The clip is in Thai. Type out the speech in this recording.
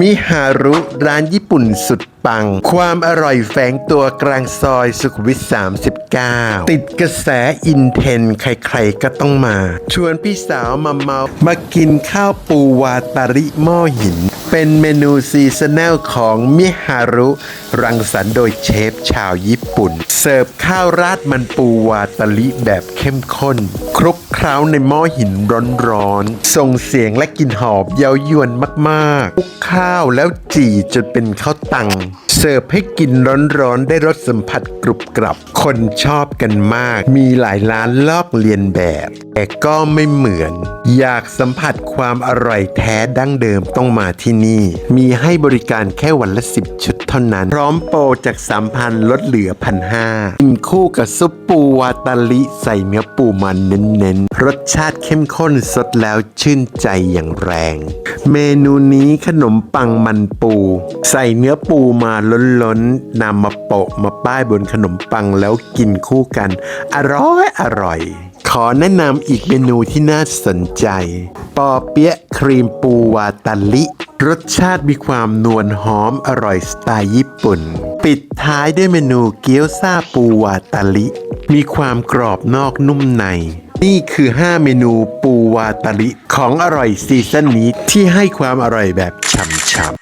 มิฮารุร้านญี่ปุ่นสุดปัง ความอร่อยแฝงตัวกลางซอยสุขุมวิท 39 ติดกระแสอินเทน ใครๆก็ต้องมา ชวนพี่สาวมาเมา มากินข้าวปูวาตาริหม้อหิน เป็นเมนูซีซันแนลของมิฮารุ รังสรรค์โดยเชฟชาวญี่ปุ่น เสิร์ฟข้าวราดมันปูวาตาลิแบบเข้มข้น คลุกเคล้าในหม้อหินร้อนๆส่งเสียงและกลิ่นหอมเย้ายวนมากๆคลุกข้าวแล้วจี่จนเป็นข้าวตัง เสิร์ฟให้กินร้อนๆ ได้รสสัมผัสกรุบกรับ คนชอบกันมาก มีหลายร้านลอกเลียนแบบ แต่ก็ไม่เหมือน อยากสัมผัสความอร่อยแท้ดั้งเดิมต้องมาที่นี่ มีให้บริการแค่วันละ 10 ชุด ท่านั้น พร้อมโปรจากสามพันลดเหลือพันห้ากินคู่กับซุปปูวาตาลิใส่เนื้อปูมันเน้นๆ รสชาติเข้มข้นสดแล้วชื่นใจอย่างแรง เมนูนี้ขนมปังมันปู ใส่เนื้อปูมาล้นๆนำมาโปะมาป้ายบนขนมปังแล้วกินคู่กัน อร่อยอร่อยขอแนะนำอีกเมนูที่น่าสนใจ ปอเปี๊ยะครีมปูวาตาลิ รสชาติมีความนวลหอมอร่อยสไตล์ญี่ปุ่น ปิดท้ายด้วยเมนูเกี๊ยวซาปูวาตาลิ มีความกรอบนอกนุ่มใน นี่คือ 5 เมนูปูวาตาลิ ของอร่อยซีซั่นนี้ที่ให้ความอร่อยแบบฉ่ำๆ